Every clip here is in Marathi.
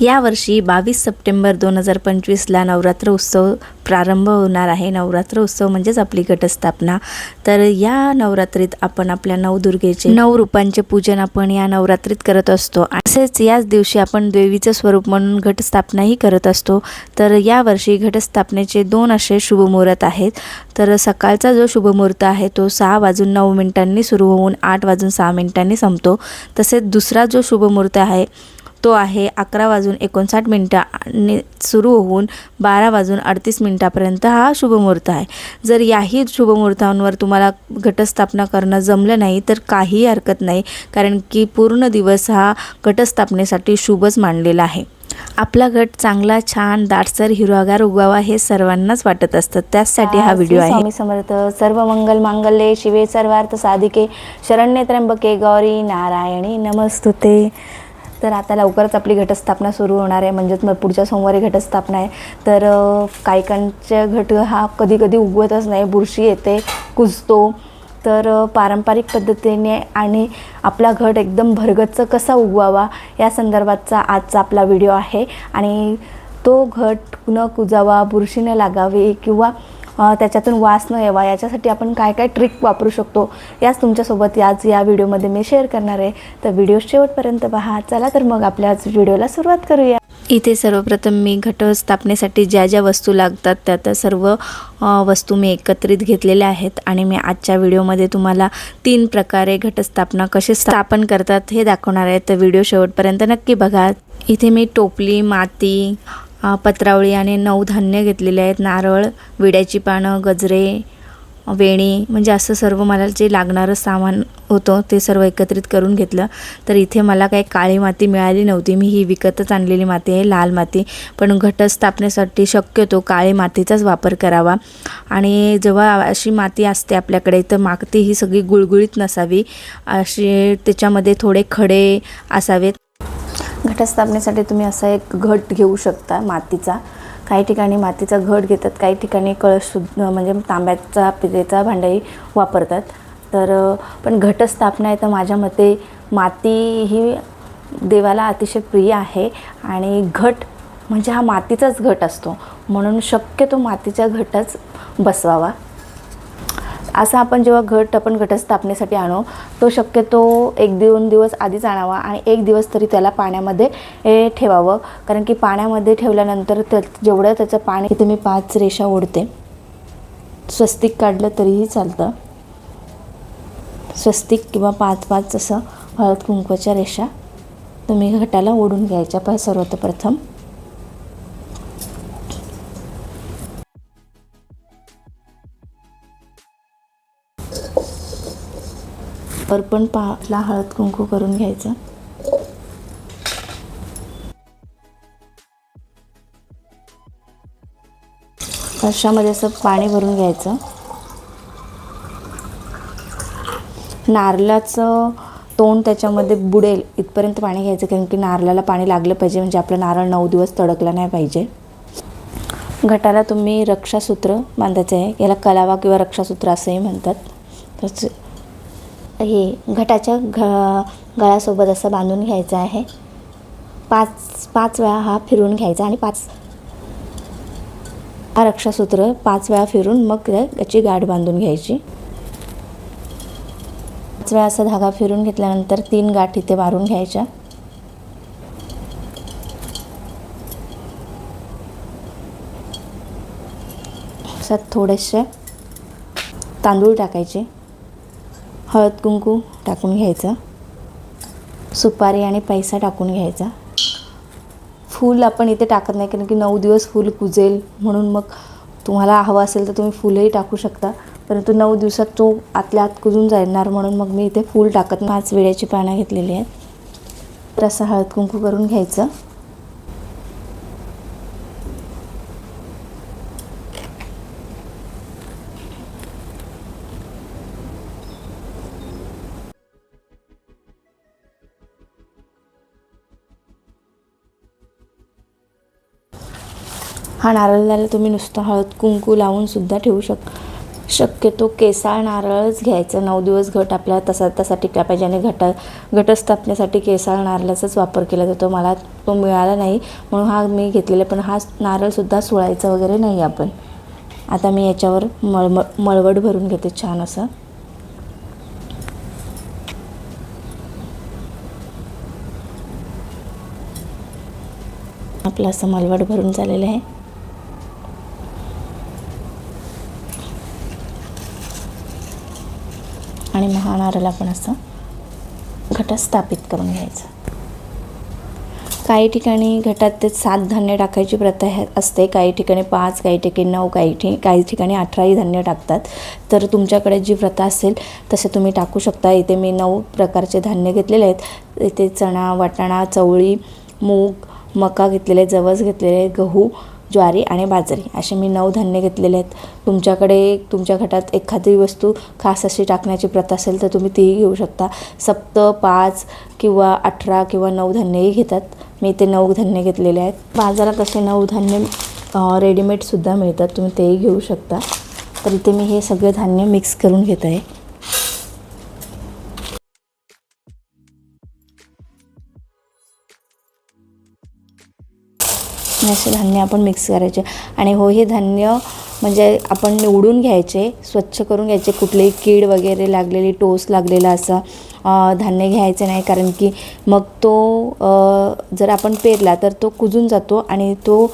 यावर्षी बावीस सप्टेंबर दोन हजार पंचवीसला नवरात्र उत्सव प्रारंभ होणार आहे. नवरात्र उत्सव म्हणजेच आपली घटस्थापना. तर या नवरात्रीत आपण आपल्या नवदुर्गेचे नऊ रूपांचे पूजन आपण या नवरात्रीत करत असतो. तसेच याच दिवशी आपण देवीचं स्वरूप म्हणून घटस्थापनाही करत असतो. तर यावर्षी घटस्थापनेचे दोन असे शुभमुहूर्त आहेत. तर सकाळचा जो शुभमुहूर्त आहे तो सहा वाजून नऊ मिनिटांनी सुरू होऊन आठ वाजून सहा मिनिटांनी संपतो. तसेच दुसरा जो शुभमुहूर्त आहे तो आहे अकरा वाजून एकोणसाठ मिनटांनी सुरू होऊन बारा वाजून अडतीस मिनटापर्यंत हा शुभमुहूर्त आहे. जर याही शुभमुहूर्तांवर तुम्हाला घटस्थापना करणं जमलं नाही तर काही हरकत नाही कारण की पूर्ण दिवस हा घटस्थापनेसाठी शुभच मानलेला आहे. आपला गट चांगला छान दाटसर हिरवागार उगवावा हे सर्वांनाच वाटत असतं. त्याचसाठी हा व्हिडिओ आहे. स्वामी समर्थ सर्व मंगल मांगल्ये शिवे सर्वार्थ साधिके शरण्ये त्र्यंबके गौरी नारायणी नमस्तुते. तर आता लवकरच आपली घटस्थापना सुरू होणार आहे. म्हणजेच मग पुढच्या सोमवारी घटस्थापना आहे. तर कायकांच्या घट हा कधी कधी उगवतच नाही. बुरशी येते कुजतो. तर पारंपरिक पद्धतीने आणि आपला घट एकदम भरगच्च कसा उगवावा या संदर्भातचा आजचा आपला व्हिडिओ आहे. आणि तो घट न कुजावा बुरशी न लागावी किंवा त्याच्यातून वास न यावा याच्यासाठी आपण काय काय ट्रिक वापरू शकतो याच तुमच्यासोबत याच या व्हिडिओमध्ये मी शेअर करणार आहे. तर व्हिडिओ शेवटपर्यंत पहा. चला तर मग आपल्याच व्हिडिओला सुरुवात करूया. इथे सर्वप्रथम मी घटस्थापनेसाठी ज्या ज्या वस्तू लागतात त्या त्या सर्व वस्तू मी एकत्रित घेतलेल्या आहेत आणि मी आजच्या व्हिडिओमध्ये तुम्हाला तीन प्रकारे घटस्थापना कशी स्थापन करतात हे दाखवणार आहे. तर व्हिडिओ शेवटपर्यंत नक्की बघा. इथे मी टोपली माती पत्रावळी आणि नऊ धान्य घेतलेले आहेत. नारळ विड्याची पानं गजरे वेणी म्हणजे असं सर्व मला जे लागणारं सामान होतं ते सर्व एकत्रित करून घेतलं. तर इथे मला काही काळी माती मिळाली नव्हती. मी ही विकतच आणलेली माती आहे लाल माती. पण घटस्थापनेसाठी शक्यतो काळी मातीचाच वापर करावा. आणि जेव्हा अशी माती असते आपल्याकडे तर माती ही सगळी गुळगुळीत नसावी. अशी त्याच्यामध्ये थोडे खडे असावेत. घटस्थापनेसाठी तुम्ही असा एक घट घेऊ शकता मातीचा. काही ठिकाणी मातीचा घट घेतात काही ठिकाणी कळश म्हणजे तांब्याचा पितेचा भांडाई वापरतात. तर पण घटस्थापना आहे तर माझ्या मते माती ही देवाला अतिशय प्रिय आहे आणि घट म्हणजे हा मातीचाच घट असतो. म्हणून शक्यतो मातीचा घटच बसवावा. असं आपण जेव्हा घट आपण घटस्थापनेसाठी आणू तो शक्यतो एक दोन दिवस आधीच आणावा आणि एक दिवस तरी त्याला पाण्यामध्ये ठेवावं. कारण की पाण्यामध्ये ठेवल्यानंतर त्या जेवढं त्याचं पाणी इथे मी पाच रेषा ओढते. स्वस्तिक काढलं तरीही चालतं. स्वस्तिक किंवा पाच पाच असं हळद कुंकवाच्या रेषा तुम्ही घटाला ओढून घ्यायच्या पण सर्वप्रथम. वर पण पाला हळद कुंकू करून घ्यायचं. कशामध्ये असं पाणी भरून घ्यायचं. नारळाचं तोंड त्याच्यामध्ये बुडेल इथपर्यंत पाणी घ्यायचं कारण की नारळाला पाणी लागलं पाहिजे म्हणजे आपलं नारळ नऊ दिवस तडकला नाही पाहिजे. घटाला तुम्ही रक्षासूत्र बांधायचं आहे याला कलावा किंवा रक्षासूत्र असंही म्हणतात. तस हे घटाच्या घ गळ्यासोबत असं बांधून घ्यायचं आहे. पाच पाच वेळा हा फिरून घ्यायचा आणि पाच हा रक्षासूत्र पाच वेळा फिरून मग त्याची गाठ बांधून घ्यायची. पाच वेळा असा धागा फिरून घेतल्यानंतर तीन गाठ इथे मारून घ्यायच्या. त्यात थोडेसे तांदूळ टाकायचे. हळद कुंकू टाकून घ्यायचं. सुपारी आणि पैसा टाकून घ्यायचा. फूल आपण इथे टाकत नाही कारण की नऊ दिवस फूल कुजेल म्हणून मग तुम्हाला हवं असेल तर तुम्ही फुलंही टाकू शकता. परंतु नऊ दिवसात तो आतल्या आत कुजून जाणार म्हणून मग मी इथे फूल टाकत पाच वेळेची पानं घेतलेली आहेत. तर असं हळद कुंकू करून घ्यायचं. हा नारळाला तुम्ही नुसतं हळद कुंकू लावून सुद्धा ठेवू शक शक्यतो केसाळ नारळच घ्यायचं. नऊ दिवस घट आपल्याला तसा तसा टिकला पाहिजे आणि घटा घटस्थापनेसाठी केसाळ नारळाचाच वापर केला जातो. मला तो मिळाला नाही म्हणून हा मी घेतलेला पण हा नारळसुद्धा सोळायचा वगैरे नाही आपण. आता मी याच्यावर मळमळ मळवट भरून घेते छान असं. आपलं असं मलवट भरून झालेलं आहे. आणि महानाराला पण असं घटात स्थापित करून घ्यायचं. काही ठिकाणी घटात ते सात धान्य टाकायची प्रथा असते. काही ठिकाणी पाच काही ठिकाणी नऊ काही ठि काही ठिकाणी अठराही धान्य टाकतात. तर तुमच्याकडे जी प्रथा असेल तसे तुम्ही टाकू शकता. इथे मी नऊ प्रकारचे धान्य घेतलेले आहेत. इथे चणा वाटाणा चवळी मूग मका घेतलेले जवस घेतलेले गहू ज्वारी आणि बाजरी असे मी नऊ धान्य घेतलेले आहेत. तुमच्याकडे तुमच्या घटात एखादी वस्तू खास अशी टाकण्याची प्रथा असेल तर तुम्ही तीही घेऊ शकता. सप्त पाच किंवा अठरा किंवा नऊ धान्यही घेतात. मी ते नऊ धान्य घेतलेले आहेत. बाजारात असे नऊ धान्य रेडीमेडसुद्धा मिळतात. तुम्ही तेही घेऊ शकता. तर इथे मी हे सगळे धान्य मिक्स करून घेत आहे. आणि असे धान्य आपण मिक्स करायचे. आणि हो हे धान्य म्हणजे आपण निवडून घ्यायचे स्वच्छ करून घ्यायचे. कुठलेही कीड वगैरे लागलेली टोस लागलेला असं धान्य घ्यायचे नाही. कारण की मग तो जर आपण पेरला तर तो कुजून जातो आणि तो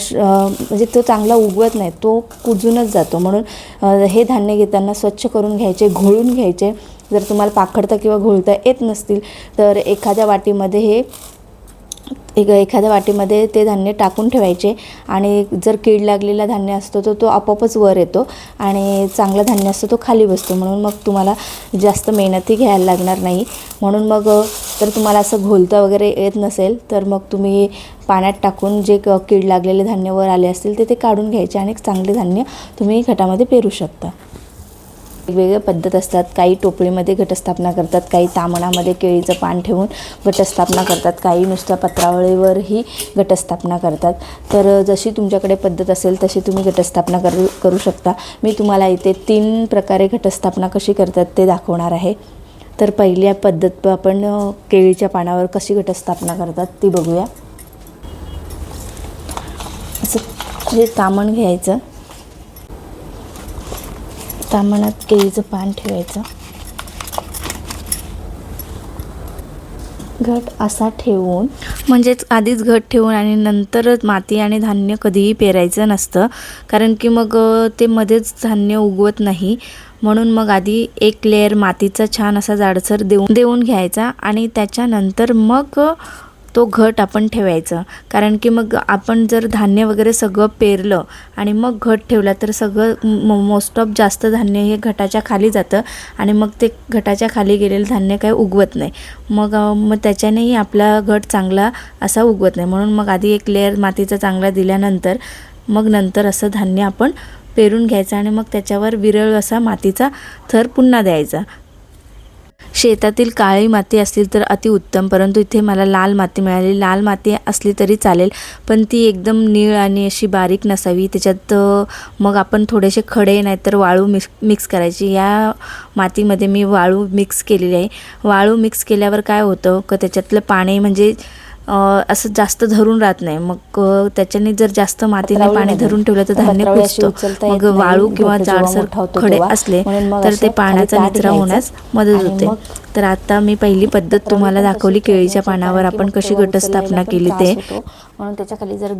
श- म्हणजे तो चांगला उगवत नाही. तो कुजूनच जातो. म्हणून हे धान्य घेताना स्वच्छ करून घ्यायचे घोळून घ्यायचे. जर तुम्हाला पाखडता किंवा घोळता येत नसतील तर एखाद्या वाटीमध्ये हे एक एखाद्या वाटीमध्ये ते धान्य टाकून ठेवायचे आणि जर कीड लागलेला धान्य असतो तर तो आपोआपच वर येतो आणि चांगला धान्य असतो तो खाली बसतो. म्हणून मग तुम्हाला जास्त मेहनतही घ्यायला लागणार नाही. म्हणून मग तर जर तुम्हाला असं घोलतं वगैरे येत नसेल तर मग तुम्ही पाण्यात टाकून जे क- कीड लागलेले धान्य वर आले असतील ते ते काढून घ्यायचे आणि चांगले धान्य तुम्ही घटामध्ये पेरू शकता. वेगवेगळ्या पद्धत असतात. काही टोपळीमध्ये घटस्थापना करतात काही तामणामध्ये केळीचं पान ठेवून घटस्थापना करतात काही नुसत्या पत्रावळीवरही घटस्थापना करतात. तर जशी तुमच्याकडे पद्धत असेल तशी तुम्ही घटस्थापना करू करू शकता. मी तुम्हाला इथे तीन प्रकारे घटस्थापना कशी करतात ते दाखवणार आहे. तर पहिल्या पद्धत आपण केळीच्या पानावर कशी घटस्थापना करतात ती बघूया. असं हे तामण घ्यायचं. तामणात केळीचं पान ठेवायचं. घट असा ठेवून म्हणजेच आधीच घट ठेवून आणि नंतरच माती आणि धान्य कधीही पेरायचं नसतं. कारण की मग ते मध्येच धान्य उगवत नाही. म्हणून मग आधी एक लेअर मातीचा छान असा जाडसर देऊन देऊन घ्यायचा आणि त्याच्यानंतर मग तो घट आपण ठेवायचा. कारण की मग आपण जर धान्य वगैरे सगळं पेरलं आणि मग घट ठेवला तर सगळं मोस्ट ऑफ जास्त धान्य हे घटाच्या खाली जातं आणि मग ते घटाच्या खाली गेलेलं धान्य काही उगवत नाही. मग मग त्याच्यानेही आपला घट चांगला असा उगवत नाही. म्हणून मग आधी एक लेअर मातीचा चांगला दिल्यानंतर मग नंतर असं धान्य आपण पेरून घ्यायचं आणि मग त्याच्यावर विरळ असा मातीचा थर पुन्हा द्यायचा. शेतातील काळी माती असतील तर अतिउत्तम परंतु इथे मला लाल माती मिळाली. लाल माती असली तरी चालेल पण ती एकदम नीळ आणि अशी बारीक नसावी. त्याच्यात मग आपण थोडेसे खडे नाहीतर वाळू मिक्स मिक्स करायची. या मातीमध्ये मी वाळू मिक्स केलेली आहे. वाळू मिक्स केल्यावर काय होतं? का त्याच्यातलं पाणी म्हणजे असं जास्त धरून राहत नाही मग त्याच्याने जर जास्त मातीने पाणी. धरून ठेवलं तर धान्य कुजतं मग. वाळू किंवा जाडसर खडे. असले तर ते पाण्याचा निचरा. होण्यास मदत होते तर आता मी पहिली पद्धत तुम्हाला दाखवली केळीच्या पानावर आपण कशी घटस्थापना केली ते. म्हणून त्याच्याखाली जर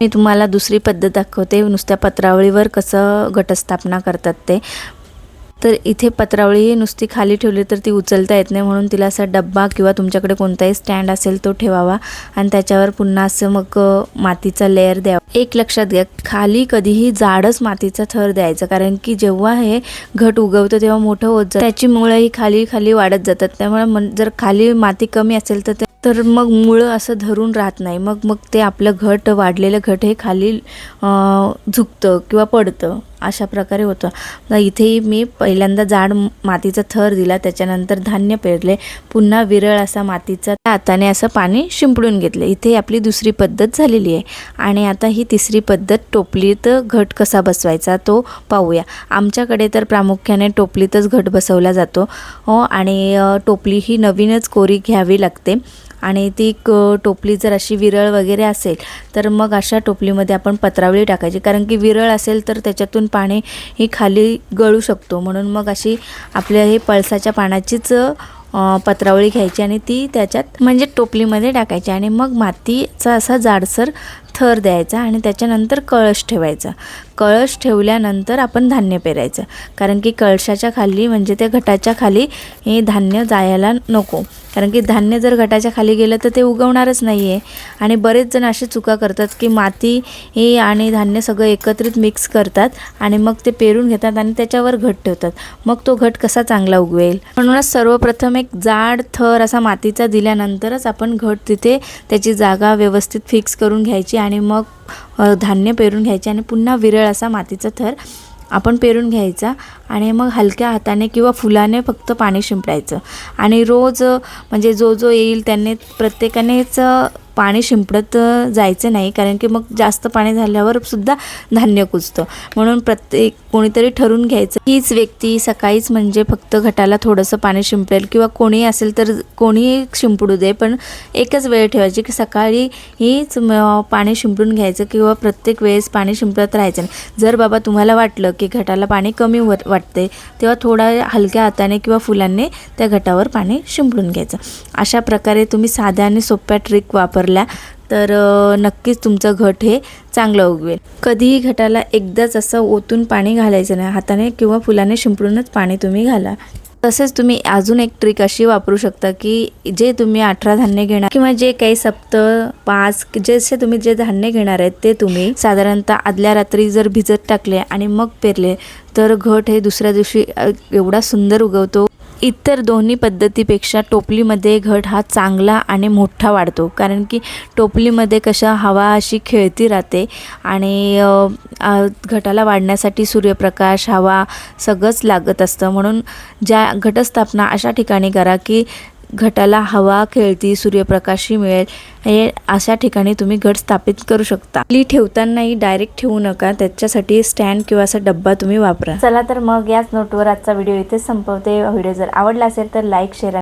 मी तुम्हाला दुसरी पद्धत दाखवते नुसत्या पत्रावळीवर कसं घटस्थापना करतात ते तर इथे पत्रावळी नुसती खाली ठेवली तर ती उचलता येत नाही म्हणून तिला असा डब्बा किंवा तुमच्याकडे कोणताही स्टँड असेल तो ठेवावा. आणि त्याच्यावर पुन्हा असं मग मातीचा लेअर द्यावा. एक लक्षात घ्या खाली कधीही जाडच मातीचा थर द्यायचा. कारण की जेव्हा हे घट उगवतं तेव्हा मोठं होत जातं. त्याची मुळं ही खाली खाली वाढत जातात. त्यामुळे जर खाली माती कमी असेल तर तर मग मुळं असं धरून राहत नाही. मग मग ते आपलं घट वाढलेलं घट हे खाली झुकतं किंवा पडतं. अशा प्रकारे होतं. तर इथेही मी पहिल्यांदा जाड मातीचा थर दिला त्याच्यानंतर धान्य पेरले. पुन्हा विरळ असा मातीचा हाताने असं पाणी शिंपडून घेतले. इथे आपली दुसरी पद्धत झालेली आहे. आणि आता ही तिसरी पद्धत टोपलीत घट कसा बसवायचा तो पाहूया. आमच्याकडे तर प्रामुख्याने टोपलीतच घट बसवला जातो. हो आणि टोपली ही नवीनच कोरी घ्यावी लागते. आणि ती क टोपली जर अशी विरळ वगैरे असेल तर मग अशा टोपलीमध्ये आपण पत्रावळी टाकायची. कारण की विरळ असेल तर त्याच्यातून पाणी ही खाली गळू शकतो. म्हणून मग अशी आपल्या हे पळसाच्या पानाचीच पत्रावळी घ्यायची आणि ती त्याच्यात म्हणजे टोपलीमध्ये टाकायची. आणि मग मातीचा असा जाडसर थर द्यायचा आणि त्याच्यानंतर कळश ठेवायचा. कळश ठेवल्यानंतर आपण धान्य पेरायचं. कारण की कळशाच्या खाली म्हणजे त्या घटाच्या खाली हे धान्य जायला नको. कारण की धान्य जर घटाच्या खाली गेलं तर ते उगवणारच नाही आहे आणि बरेच जण असे चुका करतात की माती हे आणि धान्य सगळं एकत्रित मिक्स करतात आणि मग ते पेरून घेतात आणि त्याच्यावर घट ठेवतात. मग तो घट कसा चांगला उगवेल? म्हणूनच सर्वप्रथम एक जाड थर असा मातीचा दिल्यानंतरच आपण घट तिथे त्याची जागा व्यवस्थित फिक्स करून घ्यायची आणि मग धान्य पेरून घ्यायचे आणि पुन्हा विरळ असा मातीचा थर आपण पेरून घ्यायचा आणि मग हलक्या हाताने किंवा फुलाने फक्त पाणी शिंपडायचं. आणि रोज म्हणजे जो जो येईल त्याने प्रत्येकानेच पाणी शिंपडत जायचं नाही कारण की मग जास्त पाणी झाल्यावर सुद्धा धान्य कुजतं. म्हणून प्रत्येक कोणीतरी ठरवून घ्यायचं हीच व्यक्ती सकाळीच म्हणजे फक्त घटाला थोडंसं पाणी शिंपडेल किंवा कोणी असेल तर कोणीही शिंपडू दे पण एकच वेळ ठेवायची की सकाळी हीच पाणी शिंपडून घ्यायचं किंवा प्रत्येक वेळेस पाणी शिंपडत राहायचं नाही. जर बाबा तुम्हाला वाटलं की घटाला पाणी कमी होत वाटते तेव्हा थोडा हलक्या हाताने किंवा फुलांनी त्या घटावर पाणी शिंपडून घ्यायचं. अशा प्रकारे तुम्ही साध्या आणि सोप्या ट्रिक वापरल्या तर नक्कीच तुमचं घट हे चांगलं उगवेल. कधीही घटाला एकदाच असं ओतून पाणी घालायचं नाही. हाताने किंवा फुलाने शिंपडूनच पाणी तुम्ही घाला. तसेच तुम्ही अजून एक ट्रिक अशी वापरू शकता की जे तुम्ही अठरा धान्य घेणार किंवा जे काही सप्त पाच जसे तुम्ही जे धान्य घेणार आहेत ते तुम्ही साधारणतः आदल्या रात्री जर भिजत टाकले आणि मग पेरले तर घट हे दुसऱ्या दिवशी एवढा सुंदर उगवतो. इतर दोन्ही पद्धतीपेक्षा टोपलीमध्ये घट हा चांगला आणि मोठा वाढतो. कारण की टोपलीमध्ये कशा हवा अशी खेळती राहते आणि घटाला वाढण्यासाठी सूर्यप्रकाश हवा सगळंच लागत असतं. म्हणून ज्या घटस्थापना अशा ठिकाणी करा की घटाला हवा खेळती सूर्यप्रकाशही मिळेल. हे अशा ठिकाणी तुम्ही घट स्थापित करू शकता. ली ठेवतानाही डायरेक्ट ठेवू नका. त्याच्यासाठी स्टँड किंवा असा डब्बा तुम्ही वापरा. चला तर मग याच नोटवर आजचा व्हिडिओ इथे संपवते. व्हिडिओ जर आवडला असेल तर लाईक शेअर